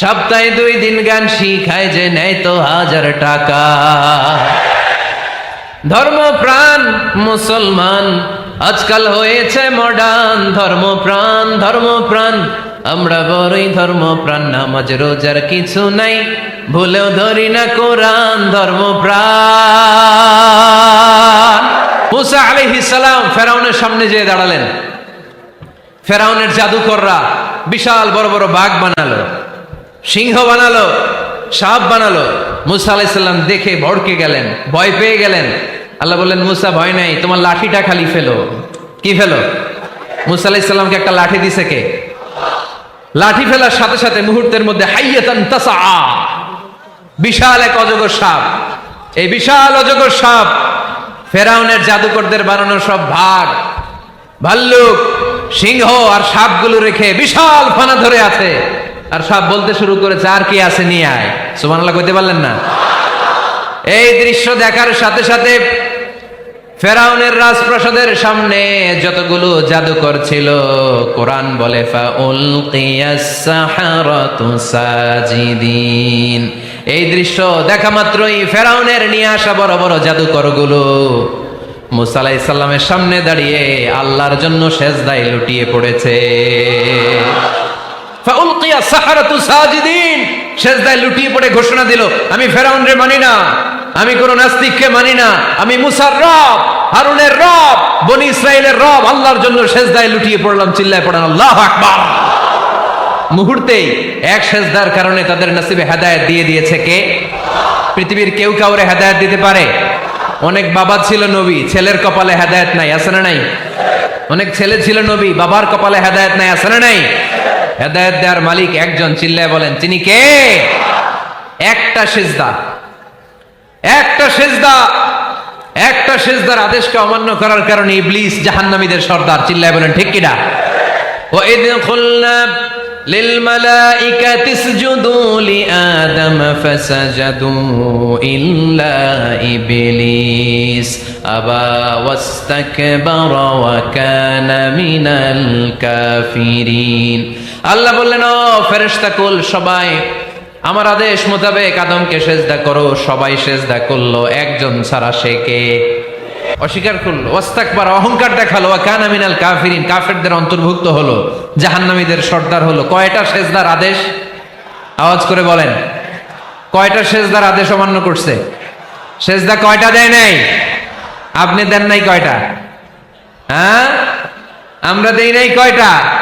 সপ্তাহে দুই দিন গান শিখায় যে নেয় তো হাজার টাকা। ধর্ম প্রাণ মুসলমান, আজকাল হয়েছে মডার্ন ধর্ম প্রাণ ধর্ম প্রাণ আমরা বড়ই ধর্ম প্রাণ নামাজ, রোজার কিছু নাই। ভুলেও ধরি না কোরআন ধর্ম প্রাণ মুসা আলাইহিস সালাম ফেরাউনের সামনে যেয়ে দাঁড়ালেন। ফেরাউনের জাদুকররা বিশাল বড় বড় বাঘ বানালো। সিংহ বানালো, সাপ বানালো। মুসা আলাইসাল্লাম দেখে ভড়কে গেলেন, ভয় পেয়ে গেলেন। আল্লাহ বললেন, মুসা, ভয় নাই, তোমার লাঠিটা খালি ফেলো। কি ফেলো? মুসা আলাইসাল্লামকে একটা লাঠি দিছে কে? লাঠি ফেলার সাথে সাথে মুহূর্তের মধ্যে হাইয়াতান তাসা বিশাল এক অজগর সাপ। এই বিশাল অজগর সাপ ফেরাউনের জাদুকরদের বানানো সব ভাগ। ভাল্লুক, সিংহ আর সাপগুলো রেখে বিশাল ফানা ধরে আছে। আর সাপ বলতে শুরু করেছে, আর কি আছে নিয়ে আয়? সুবহানাল্লাহ কইতে পারলেন না? এই দৃশ্য দেখার সাথে সাথে ফেরাউনের রাজপ্রাসাদের সামনে যতগুলো জাদুকর ছিল, কোরআন বলে এই দৃশ্য দেখা মাত্রই ফেরাউনের নিয়ে আসা বড় বড় জাদুকরগুলো মুসা আলাইহিস সালামের সামনে দাঁড়িয়ে আল্লাহর জন্য সেজদায় লুটিয়ে পড়েছে। ফাউলকিয়া সাহারাতু সাজিদিন। সেজদায় লুটিয়ে পড়ে ঘোষণা দিল, আমি ফেরাউন রে মানি না, আমি কোন নাস্তিককে মানি না, আমি মুসার রব, হারুনের রব, বনি ইসরায়েলের রব, আল্লাহর জন্য সেজদায় লুটিয়ে পড়লাম, চিল্লায় পড়ান, আল্লাহ আকবার। মুহূর্তেই এক সেজদার কারণে তাদের নসিবে হেদায়েত দিয়ে দিয়েছে কে? পৃথিবীর কেউ কাউরে হেদায়েত দিতে পারে? অনেক বাবা ছিল নবী, ছেলের কপালে হেদায়েত নাই, আছে না নাই? অনেক ছেলে ছিল নবী, বাবার কপালে হেদায়েত নাই, আছে না নাই? হেদায়েত দেওয়ার মালিক একজন চিল্লায় বলেন তিনি কে একটা সেজদা একটা সেজদা একটা সেজদার আদেশকে অমান্য করার কারণে ইবলিস জাহান্নামীদের সর্দার চিল্লায় বলেন ঠিক কিনা وإذ قلنا للملائكة اسجدوا لآدم فسجدوا إلا إبليس أبى واستكبر وكان من الكافرين আল্লাহ বললেন, ও ফেরেশতা, কুল, সবাই, আমার আদেশ মোতাবেক আদমকে সেজদা করো, সবাই সেজদা করল, একজন ছাড়া সে কে? অস্বীকার করল ওস্তাকবার অহংকার দেখাল কানা মিনাল কাফিরিন কাফেরদের অন্তর্ভুক্ত হলো, জাহান্নামীদের সর্দার হলো। কয়টা সেজদার আদেশ? আওয়াজ করে বলেন, কয়টা সেজদার আদেশ অমান্য করছে? সেজদা কয়টা দেয় নাই? আপনি দেন নাই কয়টা? হ্যাঁ? আমরা দেই নাই কয়টা?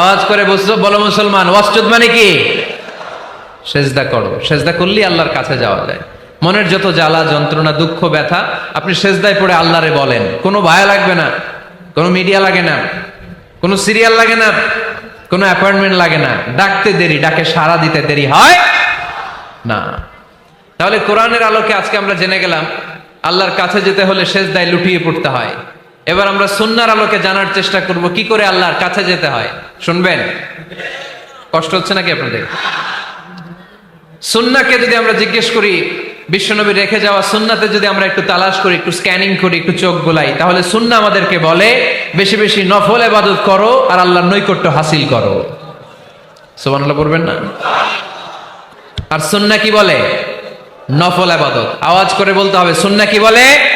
আওয়াজ করে বসছো, বলো মুসলমান ওয়াসজুদ মানে কি? সেজদা করো। সেজদা করলেই আল্লাহর কাছে যাওয়া যায়। মনের যত জ্বালা, যন্ত্রণা, দুঃখ, ব্যথা, আপনি সেজদায় পড়ে আল্লাহরে বলেন। কোনো ভায়া লাগবে না, কোনো মিডিয়া লাগে না, কোনো সিরিয়াল লাগে না, কোনো অ্যাপয়েন্টমেন্ট লাগে না। ডাকতে দেরি, ডাকে সারা দিতে দেরি হয় না। তাহলে কোরআনের আলোকে আজকে আমরা জেনে গেলাম, আল্লাহর কাছে যেতে হলে সেজদায় লুটিয়ে পড়তে হয়। এবার আমরা সুন্নার আলোকে জানার চেষ্টা করব, কি করে আল্লাহর কাছে যেতে হয়। শুনবেন? কষ্ট হচ্ছে নাকি আপনাদের? সুন্নাকে যদি আমরা জিজ্ঞেস করি, বিশ্বনবী রেখে যাওয়া সুন্নাতে যদি আমরা একটু তালাশ করি, একটু স্ক্যানিং করি, একটু চোখ গোলাই তাহলে সুন্না আমাদেরকে বলে, বেশি বেশি নফল এবাদত করো আর আল্লাহর নৈকট্য হাসিল করো। সুবহানাল্লাহ বলবেন না? আর সুন্না কি বলে? নফল আবাদত আওয়াজ করে বলতে হবে, সুন্না কি বলে?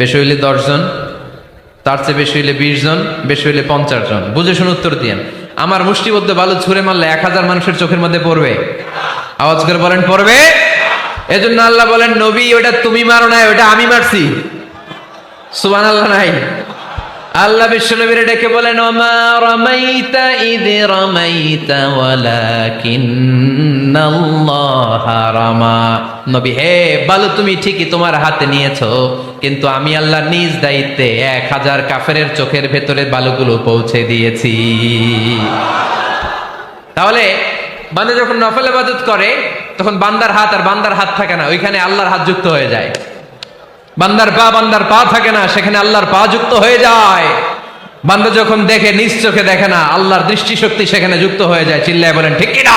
বেশি হইলে দশজন, তার চেয়ে বেশি হইলে বিশ জন বেশি হইলে পঞ্চাশ জন বুঝে শুনে উত্তর দিয়েন। আমার মুষ্টিবদ্ধ বালু ছুঁড়ে মারলে এক হাজার মানুষের চোখের মধ্যে পড়বে। আওয়াজ করে বলেন, পড়বে? এজন্য আল্লাহ বলেন, নবী, ওটা তুমি মারো নাই, ওটা আমি মারছি। সুবান আল্লাহ নাই। আল্লাহ বিশ্ব নবীরে ডেকে বলেন রামাইতা ইদ রামা নবী, হে বালু, তুমি ঠিকই তোমার হাতে নিয়েছো, কিন্তু আমি আল্লাহ নিজ দায়িত্বে এক হাজার কাফেরের চোখের ভেতরে বালুগুলো পৌঁছে দিয়েছি। তাহলে বান্দা যখন নফল ইবাদত করে, তখন বান্দার হাত আর বান্দার হাত থাকে না, ওইখানে আল্লাহর হাত যুক্ত হয়ে যায়। বান্দার পা বান্দার পা থাকে না, সেখানে আল্লাহর পা যুক্ত হয়ে যায়। বান্দা যখন দেখে, নিজ চোখে দেখে না, আল্লাহর দৃষ্টিশক্তি সেখানে যুক্ত হয়ে যায়। চিল্লায় বলেন, ঠিক কিনা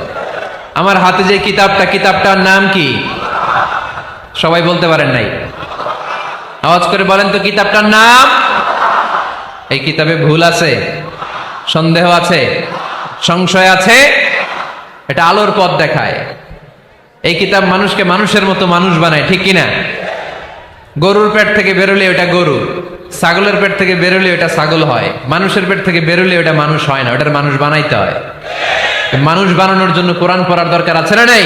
আমার হাতে যে কিতাবটা, কিতাবটার নাম কি? সবাই বলতে পারেন নাই। আওয়াজ করে বলেন তো, কিতাবটার নাম? এই কিতাবে ভুল আছে, সন্দেহ আছে, সংশয় আছে, এটা আলোর পথ দেখায়। এই কিতাব মানুষকে মানুষের মতো মানুষ বানায়, ঠিক কিনা? গরুর পেট থেকে বেরোলে ওটা গরু, ছাগলের পেট থেকে বেরোলে ওটা ছাগল হয়, মানুষের পেট থেকে বেরোলে ওটা মানুষ হয় না, ওটার মানুষ বানাইতে হয়। মানুষ বানানোর জন্য কোরআন পড়ার দরকার আছে না নাই?